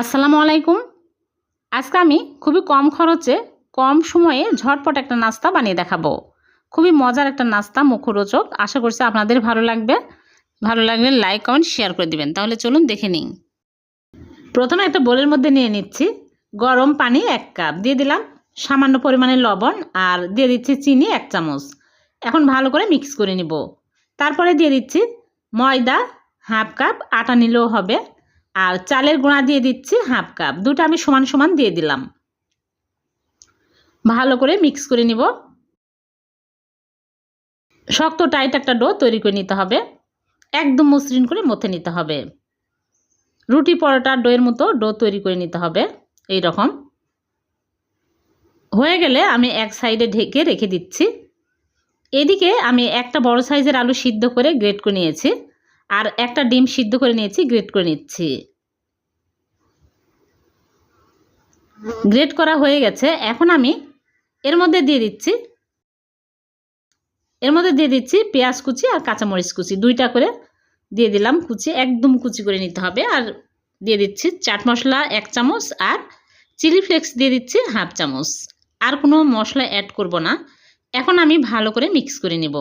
আসসালামু আলাইকুম। আজকে আমি খুবই কম খরচে, কম সময়ে ঝটপট একটা নাস্তা বানিয়ে দেখাবো। খুবই মজার একটা নাস্তা, মুখরোচক। আশা করছি আপনাদের ভালো লাগবে। ভালো লাগলে লাইক, কমেন্ট, শেয়ার করে দিবেন। তাহলে চলুন দেখে নিন প্রথমে একটা বোলের মধ্যে নিয়ে নিচ্ছি। গরম পানি এক কাপ। দিয়ে দিলাম সামান্য পরিমাণে লবণ আর দিয়ে দিচ্ছি চিনি এক চামচ। এখন ভালো করে মিক্স করে নিব। তারপরে দিয়ে দিচ্ছি ময়দা হাফ কাপ, আটা নিলেও হবে। আর চালের গুঁড়া দিয়ে দিচ্ছি হাফ কাপ। দুটো আমি সমান সমান দিয়ে দিলাম। ভালো করে মিক্স করে নিব। শক্ত টাইট একটা ডো তৈরি করে নিতে হবে। একদম মসৃণ করে মথে নিতে হবে। রুটি পরোটা ডোয়ের মতো ডো তৈরি করে নিতে হবে। এই রকম হয়ে গেলে আমি এক সাইডে ঢেকে রেখে দিচ্ছি। এদিকে আমি একটা বড় সাইজের আলু সিদ্ধ করে গ্রেট করে নিয়েছি। আর একটা ডিম সিদ্ধ করে নিয়েছি, গ্রেট করে নিচ্ছি। গ্রেট করা হয়ে গেছে। এখন আমি এর মধ্যে দিয়ে দিচ্ছি, এর মধ্যে দিয়ে দিচ্ছি পেঁয়াজ কুচি আর কাঁচামরিচ কুচি। দুইটা করে দিয়ে দিলাম কুচি, একদম কুচি করে নিতে হবে। আর দিয়ে দিচ্ছি চাট মশলা এক চামচ আর চিলি ফ্লেক্স দিয়ে দিচ্ছি হাফ চামচ। আর কোনো মশলা অ্যাড করব না। এখন আমি ভালো করে মিক্স করে নেব।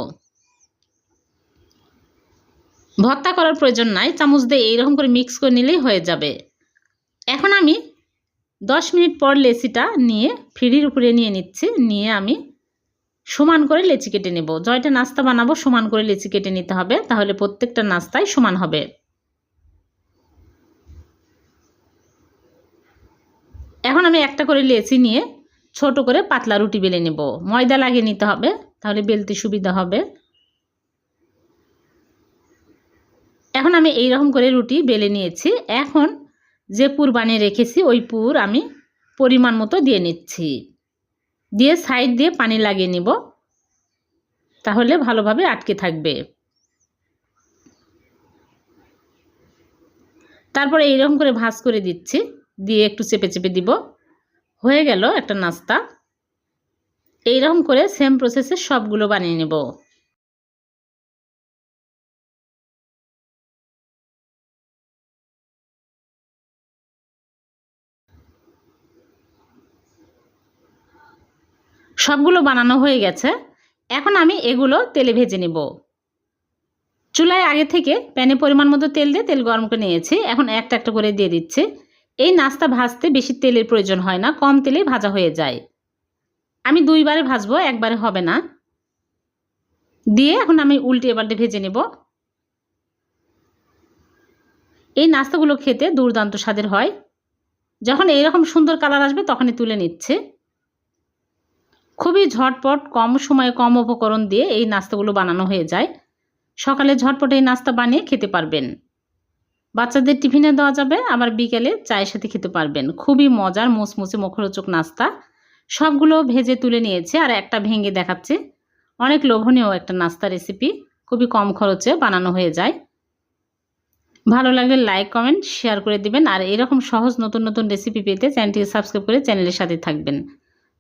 ভর্তা করার প্রয়োজন নাই, চামচ দিয়ে এইরকম করে মিক্স করে নিলেই হয়ে যাবে। এখন আমি দশ মিনিট পর লেচিটা নিয়ে ফ্রির উপরে নিয়ে নিচ্ছি, নিয়ে আমি সমান করে লেচি কেটে নেব। জয়টা নাস্তা বানাবো, সমান করে লেচি কেটে নিতে হবে, তাহলে প্রত্যেকটা নাস্তায় সমান হবে। এখন আমি একটা করে লেচি নিয়ে ছোট করে পাতলা রুটি বেলে নেব। ময়দা লাগিয়ে নিতে হবে, তাহলে বেলতে সুবিধা হবে। এখন আমি এই রকম করে রুটি বেলে নিয়েছি। এখন যে পুর বানিয়ে রেখেছি, ওই পুর আমি পরিমাণ মতো দিয়ে নিচ্ছি। দিয়ে সাইড দিয়ে পানি লাগিয়ে নিব। তাহলে ভালোভাবে আটকে থাকবে। তারপরে এইরকম করে ভাজ করে দিচ্ছি। দিয়ে একটু চেপে চেপে দিব। হয়ে গেল একটা নাস্তা। এইরকম করে সেম প্রসেসে সবগুলো বানিয়ে নেব। সবগুলো বানানো হয়ে গেছে। এখন আমি এগুলো তেলে ভেজে নেব। চুলায় আগে থেকে প্যানে পরিমাণ মতো তেল দিয়ে তেল গরম করে নিয়েছি। এখন একটা একটা করে দিয়ে দিচ্ছি। এই নাস্তা ভাজতে বেশি তেলের প্রয়োজন হয় না, কম তেলে ভাজা হয়ে যায়। আমি দুইবারে ভাজবো, একবারে হবে না। দিয়ে এখন আমি উল্টে পাল্টে ভেজে নেব। এই নাস্তাগুলো খেতে দুর্দান্ত স্বাদের হয়। যখন এইরকম সুন্দর কালার আসবে তখনই তুলে নিচ্ছে। খুবই ঝটপট কম সময়ে কম উপকরণ দিয়ে এই নাস্তাগুলো বানানো হয়ে যায়। সকালে ঝটপট এই নাস্তা বানিয়ে খেতে পারবেন। বাচ্চাদের টিফিনে দেওয়া যাবে, আবার বিকেলে চায়ের সাথে খেতে পারবেন। খুবই মজার, মুচমুচে, মুখরোচক নাস্তা। সবগুলো ভেজে তুলে নিয়েছে আর একটা ভেঙে দেখাচ্ছে। অনেক লোভনীয় একটা নাস্তা রেসিপি। খুবই কম খরচে বানানো হয়ে যায়। ভালো লাগলে লাইক, কমেন্ট, শেয়ার করে দিবেন। আর এরকম সহজ নতুন নতুন রেসিপি পেতে চ্যানেলটিকে সাবস্ক্রাইব করে চ্যানেলের সাথে থাকবেন।